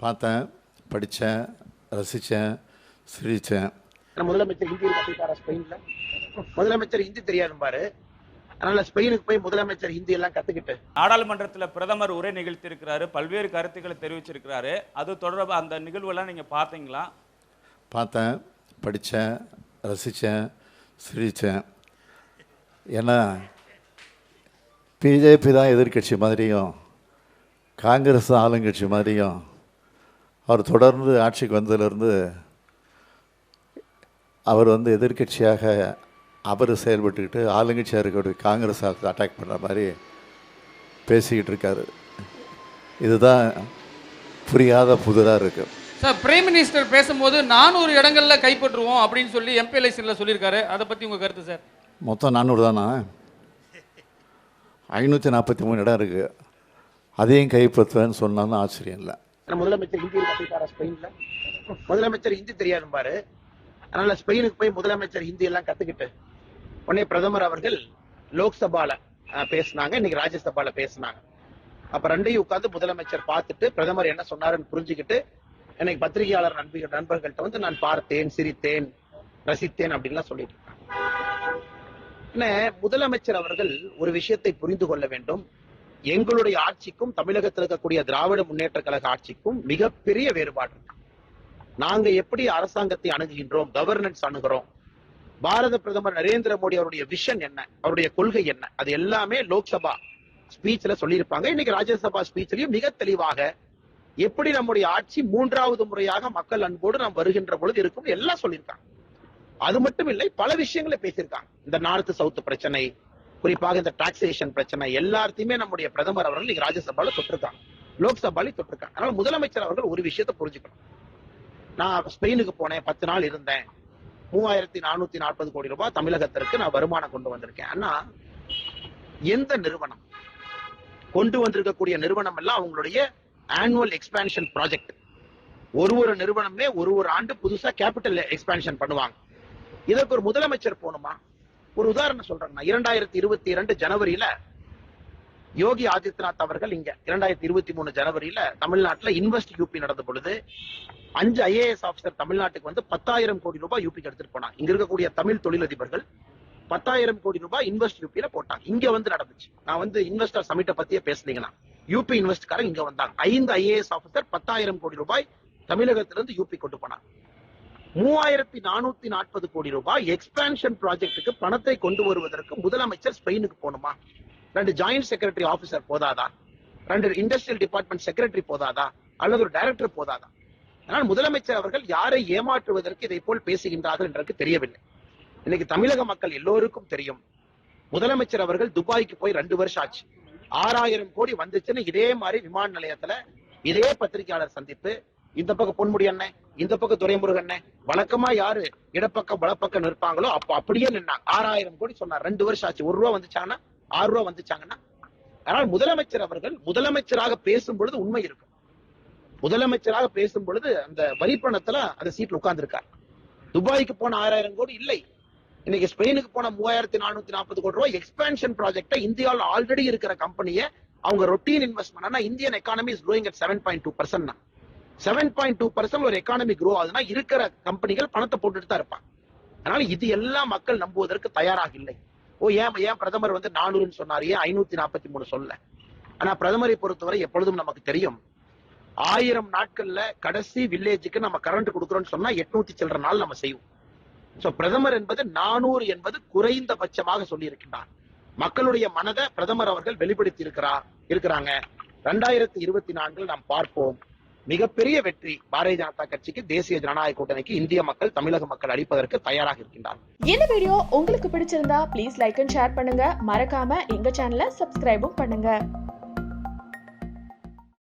பார்த்தேன் படித்தேன் ரசித்தேன் சிரித்தேன் முதலமைச்சர் ஹிந்தியில் கத்துக்கிட்டாரா ஸ்பெயின்ல? முதலமைச்சர் ஹிந்தி தெரியாதும்பாரு அதனால ஸ்பெயினுக்கு போய் முதலமைச்சர் ஹிந்தி எல்லாம் கத்துக்கிட்டு. நாடாளுமன்றத்துல பிரதமர் உரை நிகழ்த்தியிருக்கிறாரு பல்வேறு கருத்துக்களை தெரிவிச்சிருக்கிறாரு. அது தொடர்பா அந்த நிகழ்வெல்லாம் நீங்க பார்த்தீங்களா? பார்த்தேன் படித்தேன் ரசித்தேன் சிரித்தேன் ஏன்னா பிஜேபி தான் எதிர்க்கட்சி மாதிரியும் காங்கிரஸ் தான் ஆளுங்கட்சி மாதிரியும் அவர் தொடர்ந்து ஆட்சிக்கு வந்ததிலிருந்து அவர் வந்து எதிர்க்கட்சியாக அவர் செயல்பட்டுக்கிட்டு ஆளுங்கட்சியாக இருக்கக்கூடிய காங்கிரஸ் அட்டாக் பண்ணுற மாதிரி பேசிக்கிட்டு இருக்காரு. இதுதான் புரியாத புதிராக இருக்குது சார் பிரைம் மினிஸ்டர் பேசும்போது நானூறு இடங்கள்ல கைப்பற்றுவோம் அப்படின்னு சொல்லி எம்பி எலெக்ஷன்ல சொல்லியிருக்காரு. அதை பத்தி உங்க கருத்து சார்? மொத்தம் நானூறு தானா? ஐநூற்றி நாற்பத்தி மூணு இடம் இருக்குது அதையும் கைப்பற்றுவேன்னு சொன்னாலும் ஆச்சரியம் இல்லை. முதலமைச்சர் ஹிந்தியில் கத்துக்கிட்டாரா ஸ்பெயின்ல? முதலமைச்சர் ஹிந்தி தெரியாது பாரு. அதனால ஸ்பெயினுக்கு போய் முதலமைச்சர் ஹிந்தி எல்லாம் கத்துக்கிட்டு உடனே பிரதமர் அவர்கள் லோக்சபால பேசினாங்க. இன்னைக்கு ராஜ்யசபால பேசினாங்க. அப்ப ரெண்டையும் உட்காந்து முதலமைச்சர் பார்த்துட்டு பிரதமர் என்ன சொன்னாருன்னு புரிஞ்சுக்கிட்டு எனக்கு பத்திரிகையாளர் நண்பர்கள் நண்பர்கள்ட்ட வந்து நான் பார்த்தேன் சிரித்தேன் ரசித்தேன் அப்படின்லாம் சொல்லிட்டு இருக்காங்க. முதலமைச்சர் அவர்கள் ஒரு விஷயத்தை புரிந்து கொள்ள வேண்டும். எங்களுடைய ஆட்சிக்கும் தமிழகத்தில் இருக்கக்கூடிய திராவிட முன்னேற்ற கழக ஆட்சிக்கும் மிகப்பெரிய வேறுபாடு நாங்க எப்படி அரசாங்கத்தை அணுகுகின்றோம் கவர்னன்ஸ் அணுகிறோம் பாரத பிரதமர் நரேந்திர மோடி அவருடைய விஷன் என்ன அவருடைய கொள்கை என்ன அது எல்லாமே லோக்சபா ஸ்பீச்ல சொல்லியிருப்பாங்க. இன்னைக்கு ராஜ்யசபா ஸ்பீச்லயும் மிக தெளிவாக எப்படி நம்முடைய ஆட்சி மூன்றாவது முறையாக மக்கள் அன்போடு நாம் வருகின்ற பொழுது இருக்கும் எல்லாம் சொல்லியிருக்காங்க. அது மட்டும் இல்லை பல விஷயங்களை பேசியிருக்காங்க. இந்த நார்த் சவுத் பிரச்சனை குறிப்பாக இந்த டாக்ஸேஷன் பிரச்சனை எல்லாத்தையுமே நம்முடைய பிரதமர் அவர்கள் இன்னைக்கு ராஜ்யசபால தொட்டிருக்காங்க. லோக்சபாலையும் தொட்டிருக்காங்க. அதனால முதலமைச்சர் அவர்கள் ஒரு விஷயத்தை புரிஞ்சுக்கணும். நான் ஸ்பெயினுக்கு போனேன் பத்து நாள் இருந்தேன். மூவாயிரத்தி நானூத்தி நாற்பது கோடி ரூபாய் தமிழகத்திற்கு நான் வருமானம் கொண்டு வந்திருக்கேன். ஆனா எந்த நிறுவனம்? கொண்டு வந்திருக்கக்கூடிய நிறுவனம் எல்லாம் அவங்களுடைய ஆனுவல் எக்ஸ்பேன்ஷன் ப்ராஜெக்ட் ஒரு ஒரு நிறுவனமே ஒரு ஒரு ஆண்டு புதுசா கேபிட்டல் எக்ஸ்பேன்ஷன் பண்ணுவாங்க. இதற்கு ஒரு முதலமைச்சர் போகணுமா? ஒரு உதாரணம் சொல்றேன் இரண்டாயிரத்தி இருபத்தி இரண்டு ஜனவரியில யோகி ஆதித்யநாத் அவர்கள் இங்க இரண்டாயிரத்தி இருபத்தி மூணு ஜனவரியில தமிழ்நாட்டுல இன்வெஸ்ட் யூபி நடந்த பொழுது அஞ்சு ஐஏஎஸ் ஆபிசர் தமிழ்நாட்டுக்கு வந்து பத்தாயிரம் கோடி ரூபாய் யூபிக்கு எடுத்துட்டு போனாங்க. இங்க இருக்கக்கூடிய தமிழ் தொழிலதிபர்கள் பத்தாயிரம் கோடி ரூபாய் இன்வெஸ்ட் யூபியில போட்டாங்க. இங்க வந்து நடந்துச்சு. நான் வந்து இன்வெஸ்டர் சமிட்ட பத்தியே பேசுனீங்கன்னா யூபி இன்வெஸ்ட்காரங்க இங்க வந்தாங்க. ஐந்து ஐஏஎஸ் ஆபிசர் பத்தாயிரம் கோடி ரூபாய் தமிழகத்திலிருந்து யூபி கொண்டு போனாங்க. மூவாயிரத்தி நானூத்தி நாற்பது கோடி ரூபாய் எக்ஸ்பான்ஷன் ப்ராஜெக்டுக்கு பணத்தை கொண்டு வருவதற்கு முதலமைச்சர் ஸ்பெயினுக்கு போகணுமா? ரெண்டு ஜாயிண்ட் செக்ரட்டரி ஆபீசர் போதாதா? ரெண்டு இண்டஸ்ட்ரியல் டிபார்ட்மெண்ட் செக்ரட்டரி போதாதா? அல்லது ஒரு டைரக்டர் போதாதா? ஆனால் முதலமைச்சர் அவர்கள் யாரை ஏமாற்றுவதற்கு இதை போல் பேசுகின்றார்கள் என்று தெரியவில்லை. இன்னைக்கு தமிழக மக்கள் எல்லோருக்கும் தெரியும். முதலமைச்சர் அவர்கள் துபாய்க்கு போய் ரெண்டு வருஷம் ஆச்சு. ஆறாயிரம் கோடி வந்துச்சுன்னு இதே மாதிரி விமான நிலையத்துல இதே பத்திரிகையாளர் சந்திப்பு இந்த பக்கம் பொன்முடி அண்ணன் இந்த பக்கம் துரைமுருகன் அண்ணன் வழக்கமா யாரு இடப்பக்கம் வலப்பக்கம் நிற்பாங்களோ அப்ப அப்படியே நின்னாங்க. ஆறாயிரம் கோடி சொன்னார். ரெண்டு வருஷம் ஆச்சு. ஒரு ரூபா வந்துச்சாங்கன்னா ஆறு ரூபா வந்துச்சாங்கன்னா? ஆனால் முதலமைச்சர் அவர்கள் முதலமைச்சராக பேசும் பொழுது உண்மை இருக்கும் முதலமைச்சராக பேசும் பொழுது அந்த வரி பணத்துல அந்த சீட்ல உட்கார்ந்துருக்கார். துபாய்க்கு போன ஆறாயிரம் கோடி இல்லை. இன்னைக்கு ஸ்பெயினுக்கு போன மூவாயிரத்தி நானூத்தி நாற்பது கோடி ரூபாய் எக்ஸ்பேன்ஷன் ப்ராஜெக்ட இந்தியாவில் ஆல்ரெடி இருக்கிற கம்பெனியை அவங்க ரொட்டீன் இன்வெஸ்ட்மெண்ட் ஆனா Indian economy is growing at seven point two percent seven point two percent ஒரு எக்கானமி க்ரோ ஆகுதுன்னா இருக்கிற கம்பெனிகள் பணத்தை போட்டுட்டு தான் இருப்பாங்க. அதனால இது எல்லாம் மக்கள் நம்புவதற்கு தயாராக இல்லை ஓ ஏன் ஏன் பிரதமர் வந்து நானூறுன்னு சொன்னார்? ஏன் ஐநூத்தி நாற்பத்தி மூணு சொல்ல ஆனா பிரதமரை பொறுத்தவரை எப்பொழுதும் நமக்கு தெரியும் ஆயிரம் நாட்கள்ல கடைசி வில்லேஜுக்கு நம்ம கரண்ட் கொடுக்குறோம்னு சொன்னா எட்நூத்தி சில்லற நாள் நம்ம செய்வோம். சோ பிரதமர் என்பது நானூறு என்பது குறைந்தபட்சமாக சொல்லி இருக்கின்றார் மக்களுடைய மனதை பிரதமர் அவர்கள் வெளிப்படுத்தி இருக்கிறார் இருக்கிறாங்க. ரெண்டாயிரத்தி இருபத்தி நான்கில் நாம் பார்ப்போம். மிகப்பெரிய வெற்றி பாரதிய ஜனதா கட்சிக்கு தேசிய ஜனநாயக கூட்டணிக்கு இந்திய மக்கள் தமிழக மக்கள் அளிப்பதற்கு தயாராக இருக்கின்றார். இந்த வீடியோ உங்களுக்கு பிடிச்சிருந்தா ப்ளீஸ் லைக் அண்ட் ஷேர் பண்ணுங்க. மறக்காம எங்க சேனலை சப்ஸ்கிரைபும் பண்ணுங்க.